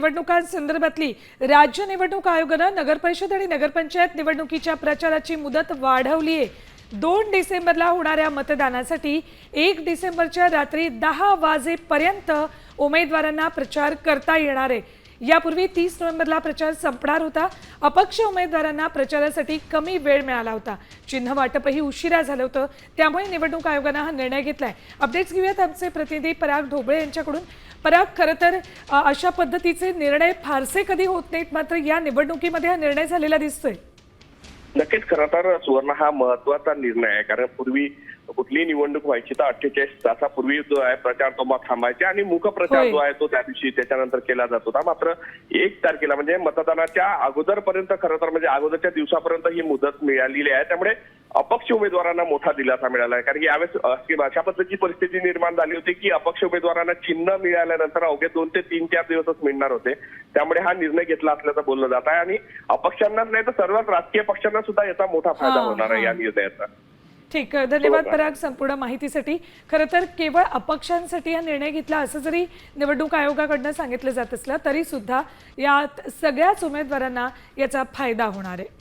निवडणुकांसंदर्भातली राज्य निवडणूक आयोगानं नगरपरिषद आणि नगरपंचायत निवडणुकीच्या प्रचाराची मुदत वाढवली आहे. दोन डिसेंबरला होणाऱ्या मतदानासाठी एक डिसेंबरच्या रात्री दहा वाजेपर्यंत उमेदवारांना प्रचार करता येणार आहे. यापूर्वी तीस नोव्हेंबरला प्रचार संपणार होता. अपक्ष उमेदवारांना प्रचारासाठी कमी वेळ मिळाला होता. चिन्ह वाटपही उशिरा झालं होतं. त्यामुळे निवडणूक आयोगानं हा निर्णय घेतलाय. अपडेट्स घेऊयात आमचे प्रतिनिधी पराग ढोबळे यांच्याकडून. पराग खरं तर अशा पद्धतीचे निर्णय फारसे कधी होत नाहीत मात्र या निवडणुकीमध्ये हा निर्णय झालेला दिसतोय. नक्कीच खरं तर सुवर्ण हा महत्त्वाचा निर्णय आहे कारण पूर्वी कुठलीही निवडणूक व्हायची तर अठ्ठेचाळीस तासापूर्वी जो आहे प्रचार तो मग थांबायचे आणि मुख प्रचार होय. जो आहे तो त्या दिवशी त्याच्यानंतर केला जात होता. मात्र एक तारखेला म्हणजे मतदानाच्या अगोदरपर्यंत खरं तर म्हणजे अगोदरच्या दिवसापर्यंत ही मुदत मिळालेली आहे. त्यामुळे अपक्ष उमेदवारांना मोठा दिलासा मिळाला आहे. कारण की यावेळेस अशा पद्धतीची परिस्थिती निर्माण झाली होती की अपक्ष उमेदवारांना चिन्ह मिळाल्यानंतर अवघे दोन ते तीन चार दिवसच मिळणार होते. त्यामुळे हा निर्णय घेतला असल्याचं बोललं जात आहे. आणि अपक्षांनाच नाही तर सर्वच राजकीय पक्षांना सुद्धा याचा मोठा फायदा हा, होणार आहे हा. या निर्णयाचा. ठीक आहे धन्यवाद बरोबर. पराग संपूर्ण माहितीसाठी. खरं तर केवळ अपक्षांसाठी हा निर्णय घेतला असं जरी निवडणूक आयोगाकडनं सांगितलं जात असलं तरी सुद्धा या सगळ्याच उमेदवारांना याचा फायदा होणार आहे.